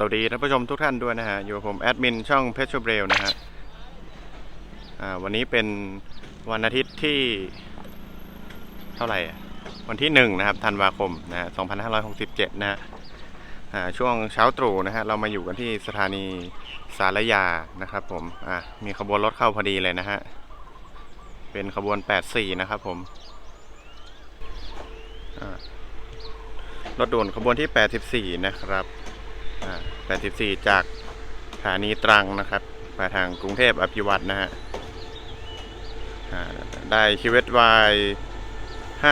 สวัสดีท่านผู้ชมทุกท่านด้วยนะฮะ อยู่กับผมแอดมินช่องเพชรเบรลนะฮะวันนี้เป็นวันอาทิตย์ที่เท่าไหร่ วันที่หนึ่งนะครับธันวาคมนะฮะ2567 นะฮะอ่าช่วงเช้าตรู่นะฮะ เรามาอยู่กันที่สถานีสารยานะครับผมอ่ามีขบวนรถเข้าพอดีเลยนะฮะ เป็นขบวน 84 นะครับผมรถด่วนขบวนที่ 84 นะครับ 84 จากสถานีตรังนะครับ มาทางกรุงเทพอภิวัตนะฮะได้คิวเอสวาย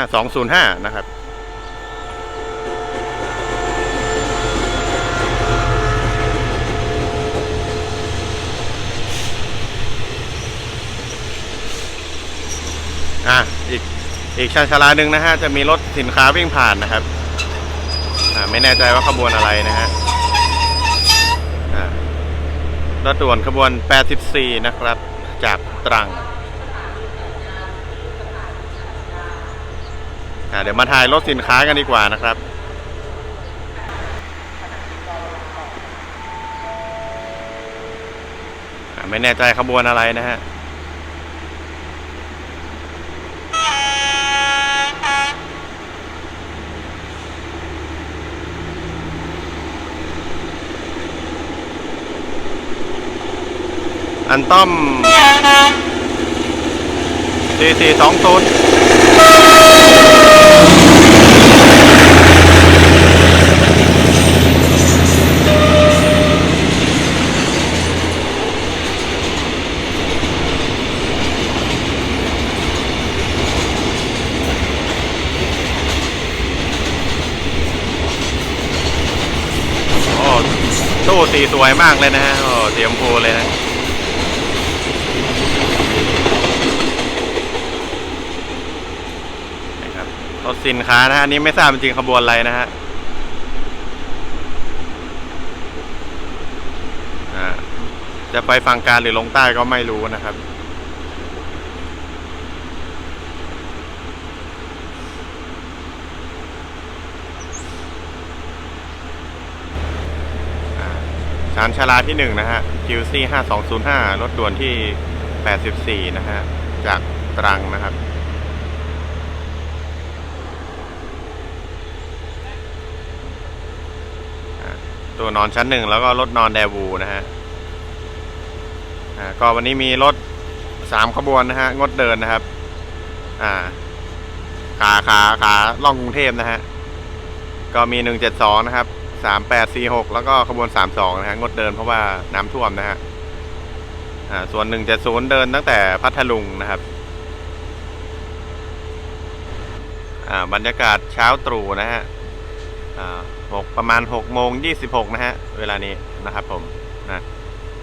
5205 นะครับอะอีกอีกชานชาลาหนึ่งนะฮะ จะมีรถสินค้าวิ่งผ่านนะครับ อ่าไม่แน่ใจว่าขบวนอะไรนะฮะ อ่า รถด่วนขบวน 84 นะครับ จากตรังเดี๋ยวมาถ่ายรถสินค้ากันดีกว่านะครับไม่แน่ใจขบวนอะไรนะฮะ อันต้อมสี่สี่สองศูนย์โอ้ตู้สีสวยมากเลยนะฮะ โอ้เตรียมพูเลยนะ นะค รับรถสินค้านะฮะอันนี้ไม่ทราบจริงขบวนอะไรนะฮะจะไปฝั่งการหรือลงใต้ก็ไม่รู้นะครับอ่าชานชาลาที่หนึ่งนะฮะ QC 5205 รถด่วนที่ 84 นะฮะ จากตรังนะครับ ตัวนอนชั้นหนึ่งแล้วก็รถนอนแดวูนะฮะอ่าก็วันนี้มีรถสามขบวนนะฮะงดเดินนะครับ อ่า ขาขาขาล่องกรุงเทพนะฮะก็มีหนึ่งเจ็ดสองนะครับสามแปดสี่หกแล้วก็ขบวนสามสองนะฮะงดเดินเพราะว่าน้ำท่วมนะฮะอ่าส่วนหนึ่งเจ็ดศูนย์เดินตั้งแต่พัทลุงนะครับอ่าบรรยากาศเช้าตรู่นะฮะอ่า หกประมาณหกโมงยี่สิบหกนะฮะ เวลานี้นะครับผมนะ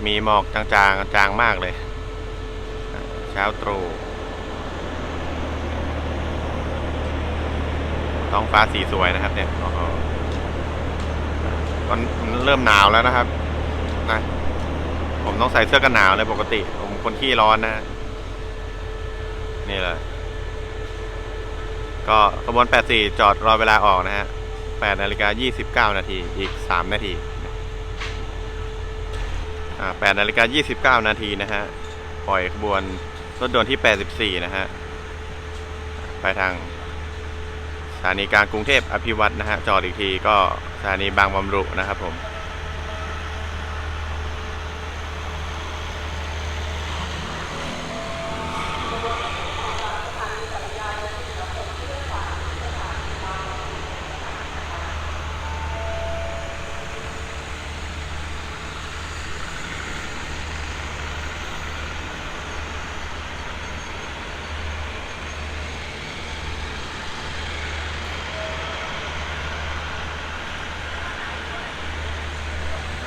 มีหมอกจางๆจางมากเลย เช้าตรู่ท้องฟ้าสีสวยนะครับ เนี่ยโอ้โหมันเริ่มหนาวแล้วนะครับนะผมต้องใส่เสื้อกันหนาวเลยปกติ ผมคนขี้ร้อนนะฮะนี่แหละก็ขบวน84จอดรอเวลาออกนะฮะ 8นาฬิกา29 นาทีอีก 3 นาทีอ่า8นาฬิกา29 นาทีนะฮะ ปล่อยขบวนรถด่วนที่ 84 นะฮะ ไปทางสถานีกลางกรุงเทพอภิวัตนะฮะ จอดอีกทีก็สถานีบางบำรุนะครับผม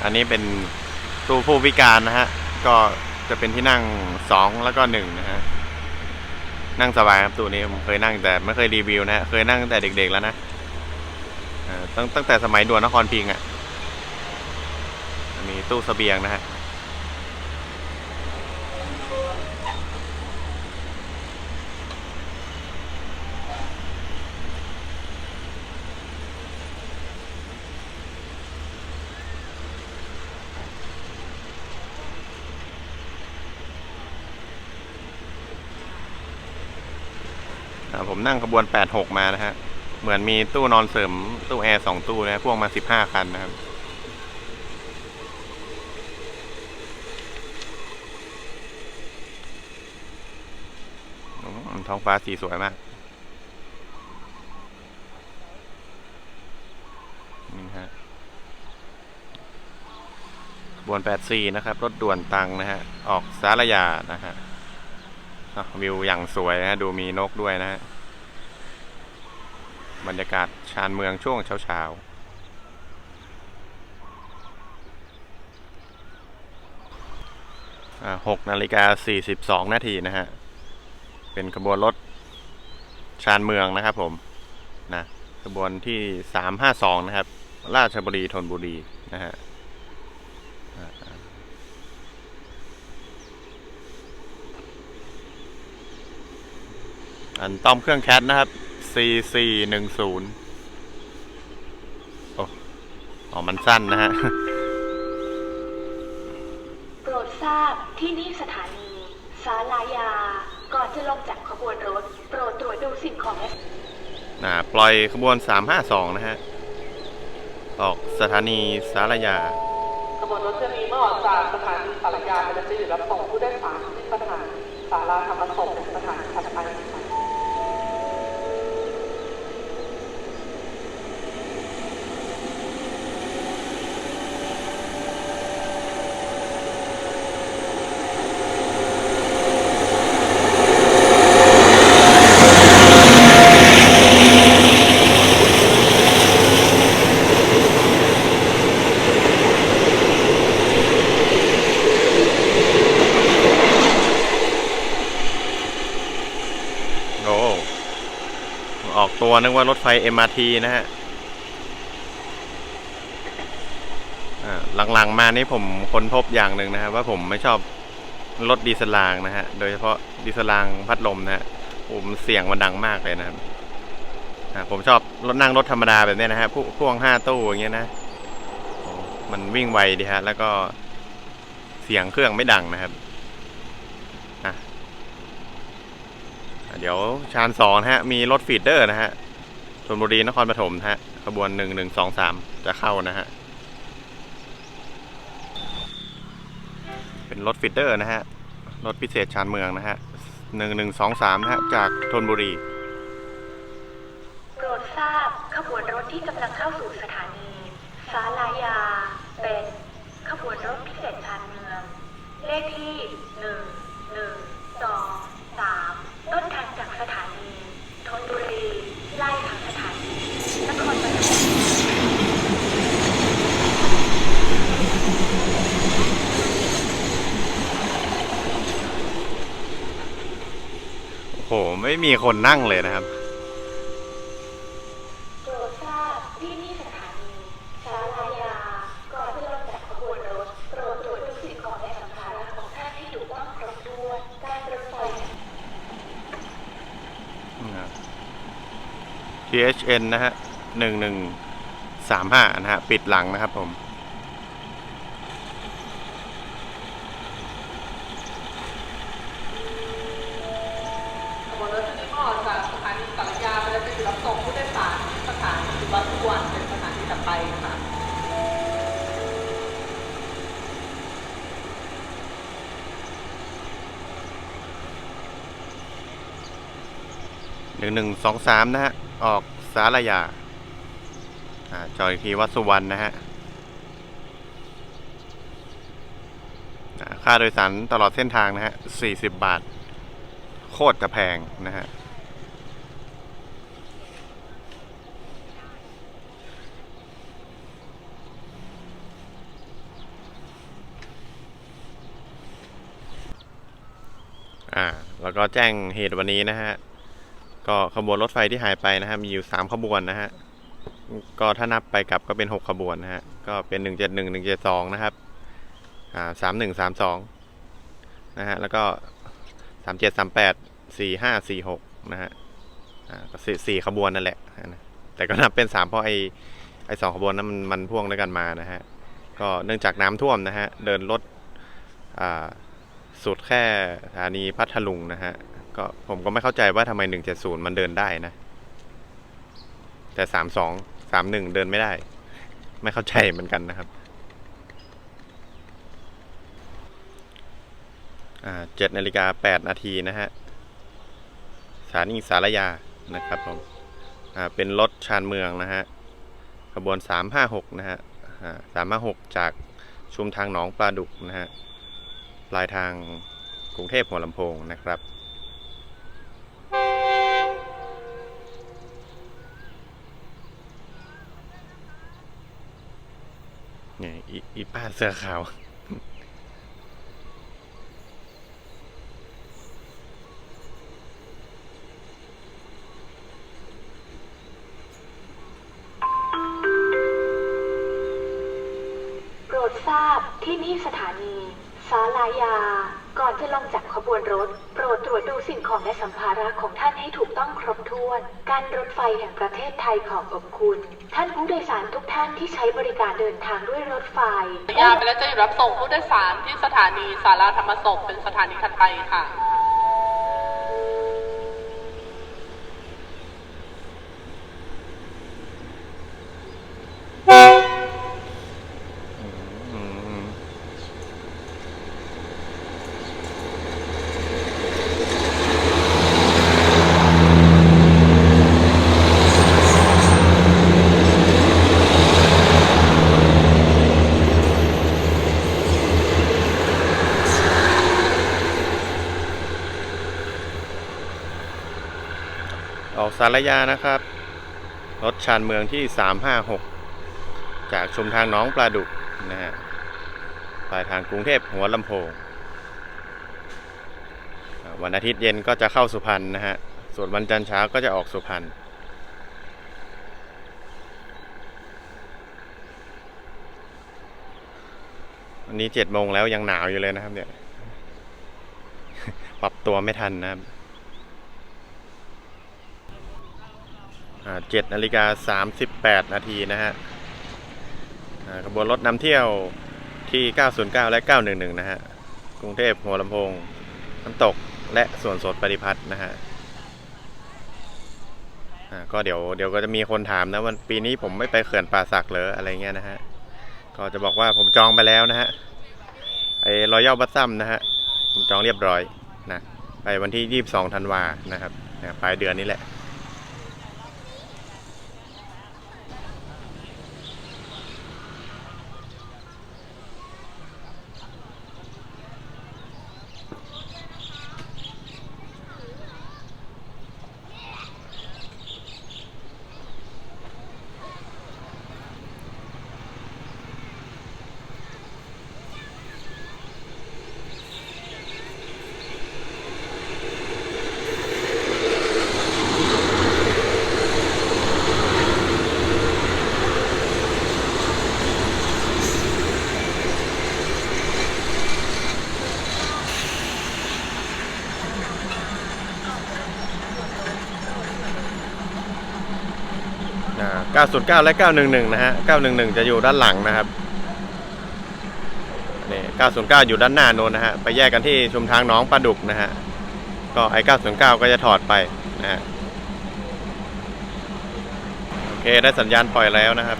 อันนี้เป็นตู้ผู้พิการนะฮะ ก็จะเป็นที่นั่งสองแล้วก็หนึ่งนะฮะ นั่งสบายครับตู้นี้ผมเคยนั่งแต่ไม่เคยรีวิวนะฮะ เคยนั่งตั้งแต่เด็กๆแล้วนะอ่าตั้งตั้งแต่สมัยด่วนนครพิงค์อะ มีตู้เสบียงนะฮะ ผมนั่งขบวน 86 มานะฮะ เหมือนมีตู้นอนเสริมตู้แอร์สองตู้นะพ่วงมา 15 คันนะครับ ท้องฟ้าสีสวยมากนี่ฮะขบวน 84 นะครับ รถด่วนตังนะฮะ ออกสารยานะฮะ วิวอย่างสวยนะฮะดูมีนกด้วยนะฮะบรรยากาศชานเมืองช่วงเช้าๆอ่า6นาฬิกา42นาทีนะฮะ เป็นขบวนรถชานเมืองนะครับผม นะ ขบวนที่352นะครับ ราชบุรีธนบุรีนะฮะ อ่าอันต้อมเครื่องแคทนะครับ C410 โอ้อ๋อ มันสั้นนะฮะ โปรดทราบที่นี่สถานี สาลายา ก่อนจะลงจากขบวนรถ โปรดตรวจดูสิ่งของและอ่า ปล่อยขบวน 352 นะฮะ ออกสถานีสารยา ขบวนรถจะมีเมื่อออกจากสถานีสารยาเป็นจะอยู่รับส่งผู้โดยสารที่สถานีสาราธรรมศพเป็นสถานีถัดไป ตัวนึกว่ารถไฟ MRT นะฮะอ่าหลังๆมานี่ผมค้นพบอย่างหนึ่งนะครับว่าผมไม่ชอบรถดีเซลรางนะฮะ โดยเฉพาะดีเซลรางพัดลมนะฮะผมเสียงมันดังมากเลยนะครับอ่าผมชอบรถนั่งรถธรรมดาแบบเนี้ยนะฮะพ่วงห้าตู้อย่างเงี้ยนะมันวิ่งไวดีฮะ แล้วก็เสียงเครื่องไม่ดังนะครับ อะ อะ เดี๋ยวชานสองนะฮะ มีรถฟีดเดอร์นะฮะชลบุรีนครปฐมนะฮะขบวนหนึ่งหนึ่งสองสามจะเข้านะฮะ เป็นรถฟีดเดอร์นะฮะ รถพิเศษชานเมืองนะฮะหนึ่งหนึ่งสองสามนะฮะ จากธนบุรี โปรดทราบขบวนรถที่กำลังเข้าสู่สถานีสาลายา เป็นขบวนรถพิเศษชานเมือง เลขที่หนึ่งหนึ่งสองสามต้นทางจากสถานีธนบุรีไล่ทางสถานีนครปฐม โอ้โห ไม่มีคนนั่งเลยนะครับโปรดทราบที่นี่สถานีสาลายา ก่อนจะลงจากขบวนรถโปรดตรวจดูสิ่งของและสัมภาระของท่านให้ถูกต้องครบถ้วนการรถไฟ THN นะฮะหนึ่งหนึ่งสามห้านะฮะ ปิดหลังนะครับผม ขบวนรถจะมีเมื่อออกจากสถานีสารยาเป็นจะอยู่รับส่งผู้โดยสารที่สถานีวัดสุวรรณเป็นสถานีถัดไปค่ะ หนึ่งหนึ่งสองสามนะฮะ ออกสารยาอ่าจอยทีวัดสุวรรณนะฮะค่าโดยสารตลอดเส้นทางนะฮะสี่สิบบาท โคตรจะแพงนะฮะอ่าแล้วก็แจ้งเหตุวันนี้นะฮะ ก็ขบวนรถไฟที่หายไปนะฮะมีอยู่สามขบวนนะฮะก็ถ้านับไปกลับก็เป็นหกขบวนนะฮะก็เป็นหนึ่งเจ็ดหนึ่งหนึ่งเจ็ดสองนะครับอ่าสามหนึ่งสามสองนะฮะแล้วก็สามเจ็ดสามแปดสี่ห้าสี่หกนะฮะอ่าก็สี่สี่ขบวนนั่นแหละนะแต่ก็นับเป็นสามเพราะไอไอสองขบวนนั้นมันมันพ่วงด้วยกันมานะฮะก็เนื่องจากน้ำท่วมนะฮะเดินรถอ่าสุดแค่สถานีพัทลุงนะฮะ ก็ผมก็ไม่เข้าใจว่าทำไมหนึ่งเจ็ดศูนย์มันเดินได้นะ แต่สามสองสามหนึ่งเดินไม่ได้ ไม่เข้าใจเหมือนกันนะครับเจ็ดนาฬิกาแปดนาทีนะฮะสถานีสารยานะครับผมเป็นรถชานเมืองนะฮะขบวนสามห้าหกนะฮะสามห้าหกจากชุมทางหนองปลาดุกนะฮะปลายทางกรุงเทพหัวลำโพงนะครับ เนี่ย อีป้าเสื้อขาว โปรดทราบที่นี่สถานีศาลายา ก่อนจะลงจากขบวนรถ โปรดตรวจดูสิ่งของและสัมภาระของท่านให้ถูกต้องครบถ้วน การรถไฟแห่งประเทศไทยขอขอบคุณ ผู้โดยสารทุกท่านที่ใช้บริการเดินทางด้วยรถไฟสัญญาไปแล้วจะหยุดรับส่งผู้โดยสารที่สถานีสาราธรรมศพเป็นสถานีถัดไปค่ะ อืมออกสารยานะครับ รถชานเมืองที่ 356 จากชุมทางน้องปลาดุกนะฮะปลายทางกรุงเทพหัวลำโพง วันอาทิตย์เย็นก็จะเข้าสุพรรณนะฮะ ส่วนวันจันทร์เช้าก็จะออกสุพรรณวันนี้เจ็ดโมงแล้วยังหนาวอยู่เลยนะครับเนี่ย ปรับตัวไม่ทันนะครับ เจ็ดนาฬิกาสามสิบแปดนาทีนะฮะขบวนรถนำเที่ยวที่ 909 และ 911 นะฮะ กรุงเทพหัวลำโพง น้ำตกและสวนสดปฏิพัฒน์นะฮะก็เดี๋ยวเดี๋ยวก็จะมีคนถามนะวันปีนี้ผมไม่ไปเขื่อนป่าสักเหรออะไรเงี้ยนะฮะ ก็จะบอกว่าผมจองไปแล้วนะฮะ ไอ้รอยัลบัสซัมนะฮะ ผมจองเรียบร้อยนะ ไปวันที่ 22ธันวานะครับเนี่ยปลายเดือนนี้แหละ 909 และ 911 นะฮะ 911 จะอยู่ด้านหลังนะครับนี่909 อยู่ด้านหน้าโน้นนะฮะ ไปแยกกันที่ชุมทางน้องปลาดุกนะฮะ ก็ไอ้909 ก็จะถอดไปนะฮะ โอเค ได้สัญญาณปล่อยแล้วนะครับ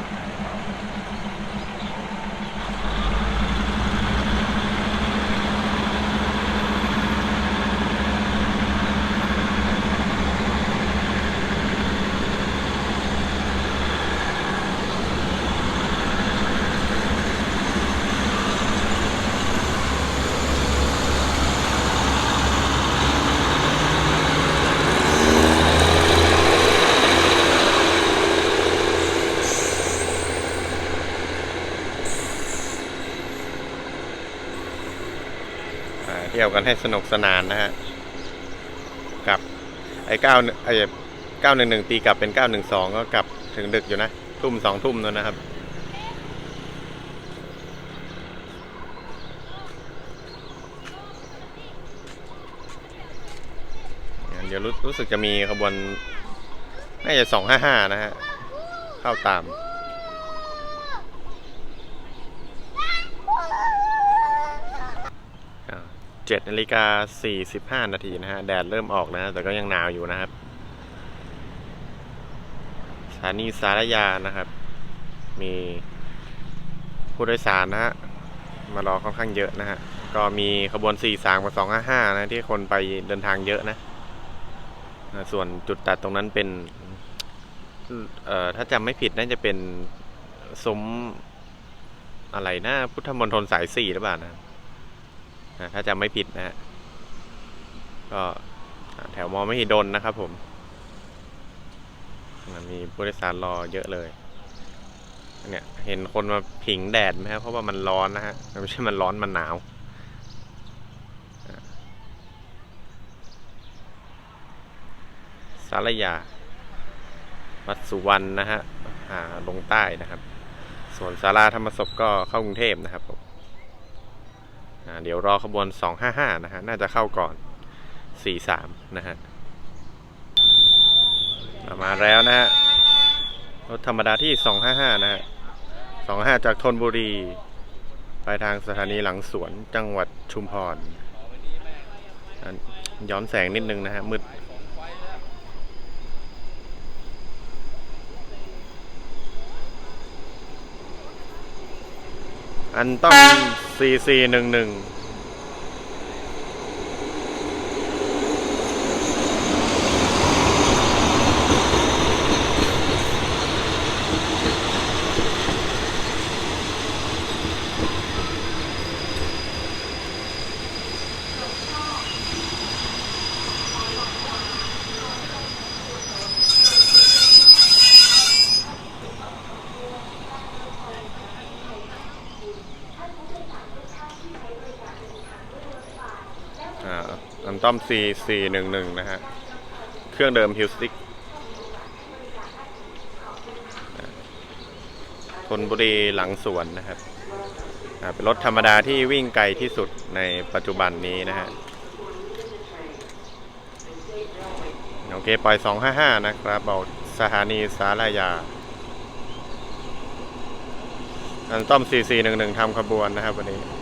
ยวกันให้สนุกสนานนะฮะกับไอ้เก้าไอ้เก้าหนึ่งหนึ่งตีกลับเป็นเก้าหนึ่งสองก็กลับถึงดึกอยู่นะทุ่มสองทุ่มนั่นนะครับเดี๋ยวรู้รู้สึกจะมีขบวนน่าจะสองห้าห้านะฮะ เข้าตาม 7นาฬิกา45นาทีนะฮะ แดดเริ่มออกนะฮะ แต่ก็ยังหนาวอยู่นะครับ สถานีสารยานะครับ มีผู้โดยสารนะฮะ มารอค่อนข้างเยอะนะฮะ ก็มีขบวน 43กับ255 นะ ที่คนไปเดินทางเยอะนะ ส่วนจุดตัดตรงนั้นเป็น เอ่อ ถ้าจำไม่ผิดน่าจะเป็นซุ้มอะไรนะ พุทธมณฑลสายสี่หรือเปล่านะ ถ้าจำไม่ผิดนะฮะก็แถวมอไม่หิดลนะครับผมมันมีผู้โดยสารรอเยอะเลยเนี่ยเห็นคนมาผิงแดดไหมครับเพราะว่ามันร้อนนะฮะไม่ใช่มันร้อนมันหนาวสารยา วัดสุวรรณนะฮะลงใต้นะครับ ส่วนสาราธรรมศพก็เข้ากรุงเทพนะครับผม เดี๋ยวรอขบวน 255 นะฮะ น่าจะเข้าก่อน 43 นะฮะ มาแล้วนะฮะ รถธรรมดาที่ 255 นะฮะ 25 จากธนบุรี ไปทางสถานีหลังสวนจังหวัดชุมพร ย้อนแสงนิดนึงนะฮะ มืด อันต้อง 4411 อ่าอัน ต้อม C 4 1 1 นะฮะ เครื่องเดิมฮิวสติกทนบุรีหลังสวนนะครับเป็นรถธรรมดาที่วิ่งไกลที่สุดในปัจจุบันนี้นะฮะ โอเค ปล่อย 255 นะครับบอกสถานีสารยา อันต้อม 4411ทำขบวนนะครับวันนี้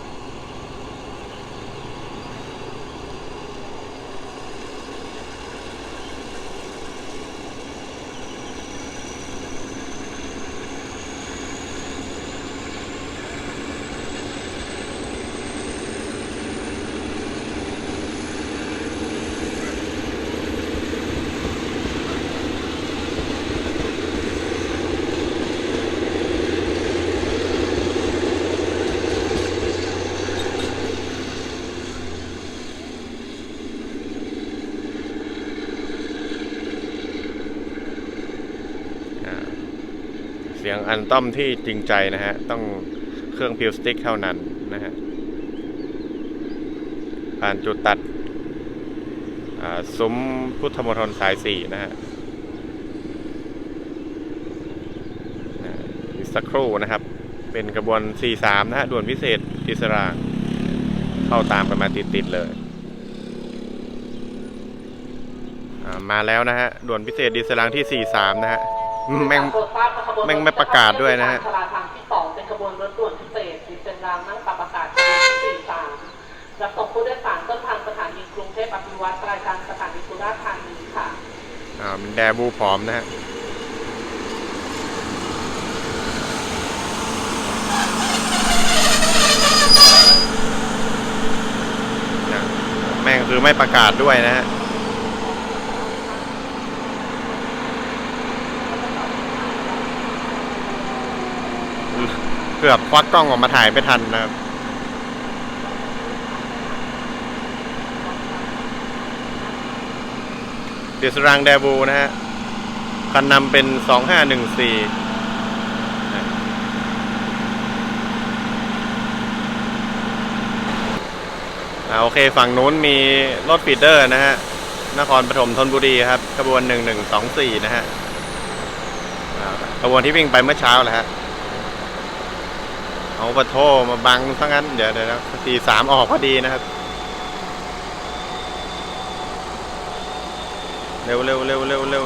อันต้อมที่จริงใจนะฮะ ต้องเครื่องพิวสติ๊กเท่านั้นนะฮะ ผ่านจุดตัดซุ้มพุทธมณฑลสายสี่นะฮะอีกสักครู่นะครับ เป็นกระบวน43นะฮะ ด่วนพิเศษอิสราง เข้าตามกันมาติด ๆ เลยมาแล้วนะฮะ ด่วนพิเศษดิสรางที่ 43 นะฮะ แม่งโปรดทราบขบวนแม่งไม่ประกาศด้วยนะฮะชลาทางที่สองเป็นขบวนรถด่วนพิเศษดิเซนรางนั่งปรับอากาศขบวนที่สี่สามรับส่งผู้โดยสารต้นทางสถานีกรุงเทพอภิวัตรปลายทางสถานีสุราษฎร์ธานีค่ะ อ่าเป็นแดบูผอมนะฮะนะแม่งคือไม่ประกาศด้วยนะฮะ เกือบควักกล้องออกมาถ่ายไม่ทันนะครับเดสรังแดบูนะฮะ คันนำเป็น2514อ่าโอเค ฝั่งนู้นมีรถฟีดเดอร์นะฮะ นครปฐมธนบุรีครับขบวน1124นะฮะอ่าขบวนที่วิ่งไปเมื่อเช้าแหละฮะ เอาปะโทมาบังซะงั้น เดี๋ยวเดี๋ยวสี่สามออกพอดีนะครับ เร็วเร็วเร็วเร็วเร็ว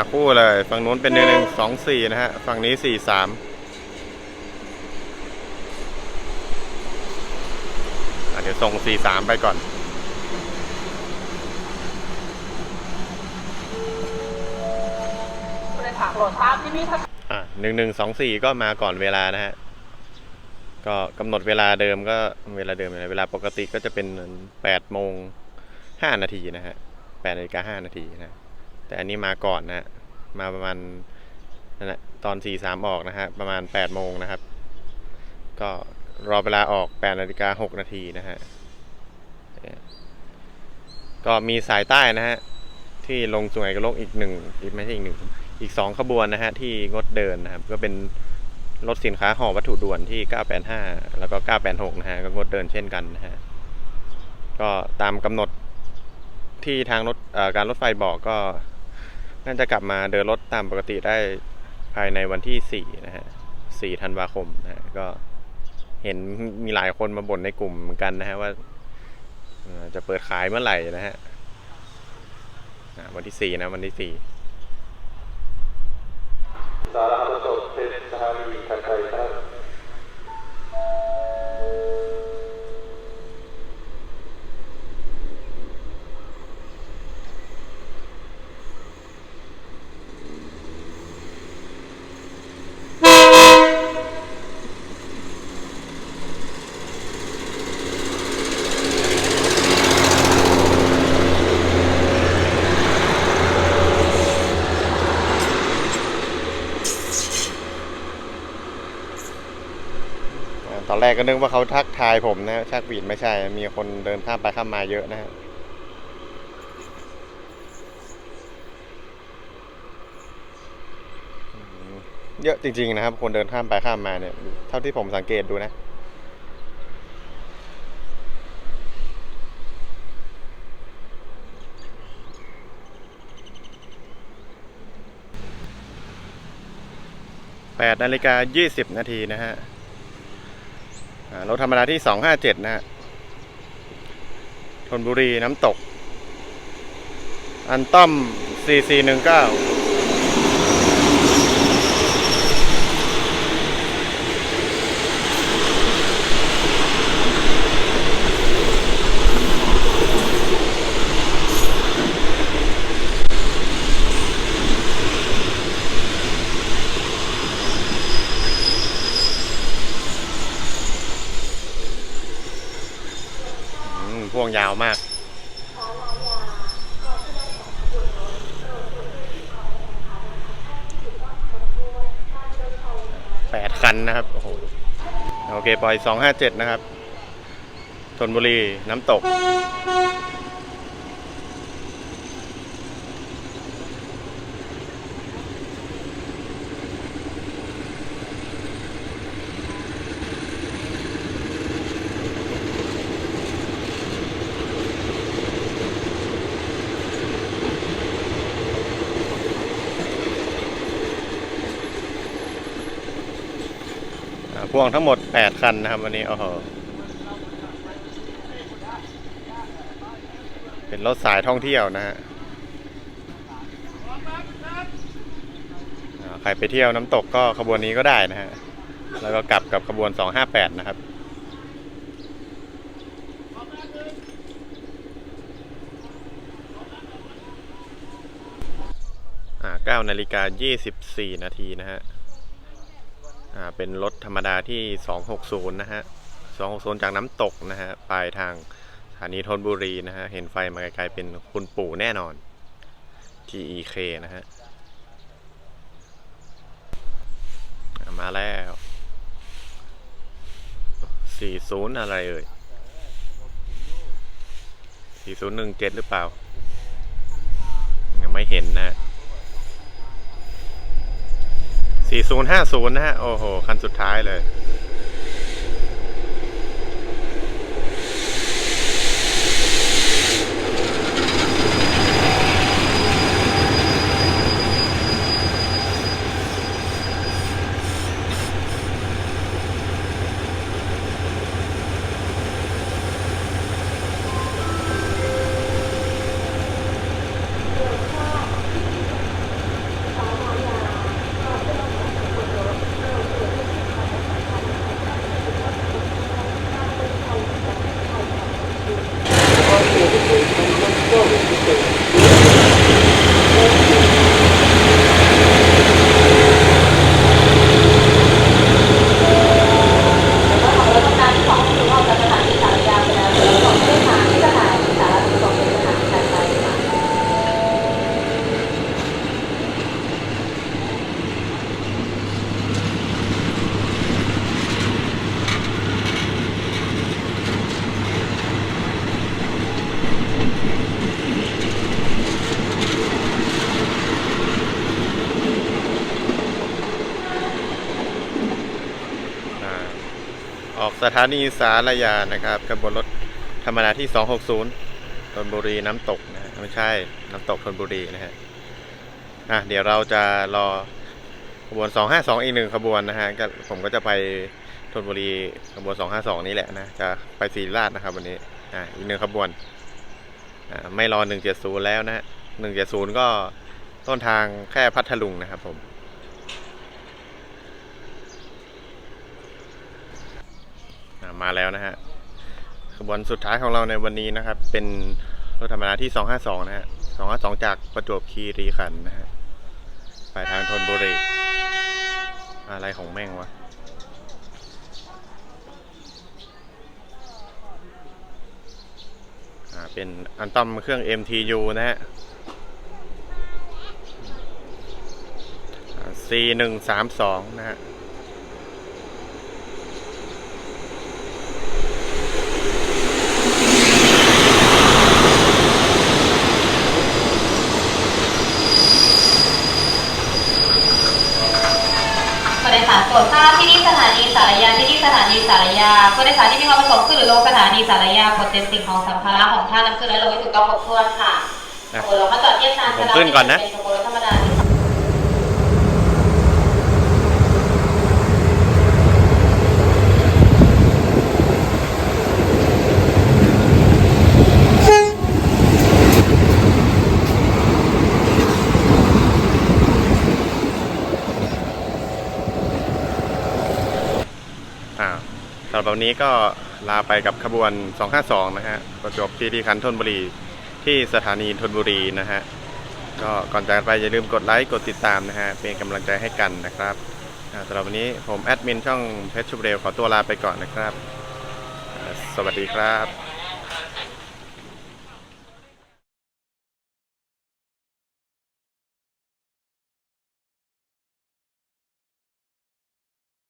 ครับมาคู่เลย ฝั่งนู้นเป็นหนึ่งหนึ่งสองสี่นะฮะ ฝั่งนี้สี่สามเดี๋ยวส่งสี่สามไปก่อนผู้โดยสารโปรดทราบที่นี่ถ้าอะหนึ่งหนึ่งสองสี่ก็มาก่อนเวลานะฮะ ก็กำหนดเวลาเดิมก็เวลาเดิมเลยเวลาปกติก็จะเป็นแปดโมงห้านาทีนะฮะแปดนาฬิกาห้านาทีนะ แต่อันนี้มาก่อนนะฮะมาประมาณนั่นแหละตอนสี่สามออกนะฮะประมาณแปดโมงนะครับ ก็รอเวลาออกแปดนาฬิกาหกนาทีนะฮะก็มีสายใต้นะฮะที่ลงสุไหงโลกอีกหนึ่งอีกไม่ใช่อีกหนึ่งอีกสองขบวนนะฮะที่งดเดินนะครับ ก็เป็นรถสินค้าห่อวัตถุด่วนที่ 985 แล้วก็ 986 นะฮะ ก็งดเดินเช่นกันนะฮะ ก็ตามกำหนดที่ทางรถการรถไฟบอกก็ น่าจะกลับมาเดินรถตามปกติได้ภายในวันที่ 4 นะฮะ 4 ธันวาคมนะฮะก็เห็นมีหลายคนมาบ่นในกลุ่มเหมือนกันนะฮะว่าจะเปิดขายเมื่อไหร่นะฮะวันที่ 4 นะวันที่4 Salah satu sehari kata kita อ่า ตอนแรกก็นึกว่าเขาทักทายผมนะชักบีดไม่ใช่ มีคนเดินข้ามไปข้ามมาเยอะนะฮะเยอะจริง ๆ นะครับ คนเดินข้ามไปข้ามมาเนี่ย เท่าที่ผมสังเกตดูนะแปดนาฬิกายี่สิบนาทีนะฮะ รถธรรมดาที่สองห้าเจ็ดนะฮะธนบุรีน้ำตก อันต้อมซีซีหนึ่งเก้า ยาวมาก แปดคันนะครับ โอ้โห โอเคปล่อยสองห้าเจ็ดนะครับธนบุรีน้ำตก วงทั้งหมด 8 คันนะครับวันนี้โอ้โหเป็นรถสายท่องเที่ยวนะฮะใครไปเที่ยวน้ำตกก็ขบวนนี้ก็ได้นะฮะ แล้วก็กลับกับขบวน 258 นะครับอ่า9นาฬิกา24 นาทีนะฮะ อ่าเป็นรถธรรมดาที่ 260 นะฮะ 260 จากน้ำตกนะฮะปลายทางสถานีธนบุรีนะฮะ เห็นไฟมาไกลๆเป็นคุณปู่แน่นอน TEK นะฮะ มาแล้ว 40 อะไรเอ่ย 4017 หรือเปล่า ยังไม่เห็นนะฮะ 4050 นะฮะ โอ้โห คันสุดท้ายเลย สถานีสารยานะครับขบวนรถธรรมดาที่ 260ธนบุรีน้ำตกนะไม่ใช่น้ำตกธนบุรีนะฮะอะเดี๋ยวเราจะรอขบวน 252 อีกหนึ่งขบวนนะฮะก็ผมก็จะไปธนบุรีขบวน 252 นี่แหละนะ จะไปศรีราชนะครับวันนี้อะอีกหนึ่งขบวนอ่าไม่รอ 170 แล้วนะฮะ170 ก็ต้นทางแค่พัทลุงนะครับผม อ่า มาแล้วนะฮะขบวนสุดท้ายของเราในวันนี้นะครับ เป็นรถธรรมดาที่ 252 นะฮะ 252 จากประจวบคีรีขันธ์นะฮะไปทางธนบุรีอะไรของแม่งวะอ่าเป็นอันต้อมเครื่อง MTU นะฮะ C132 นะฮะ ผู้โดยสารโปรด ที่นี่สถานีสารยาที่นี่สถานีสารยาผู้โดยสารที่มีความประสงค์ขึ้นหรือลงสถานีสารยาโปรดเต็มสิ่งของสัมภาระของท่านนำขึ้นและลงให้ถูกต้องครบถ้วนค่ะโอ้เรามาจอดเทียบชานผมขึ้นก่อนนะ เป็นขบวนรถธรรมดา อ่าสำหรับวันนี้ก็ลาไปกับขบวน 252 นะฮะประจบที่ดีคันทนบุรี ที่สถานีทนบุรีนะฮะ ก็ก่อนจากไปอย่าลืมกดไลค์ กดติดตามนะฮะ เป็นกำลังใจให้กันนะครับสำหรับวันนี้ผมแอดมินช่องเพชรชูเรลขอตัวลาไปก่อนนะครับ สวัสดีครับ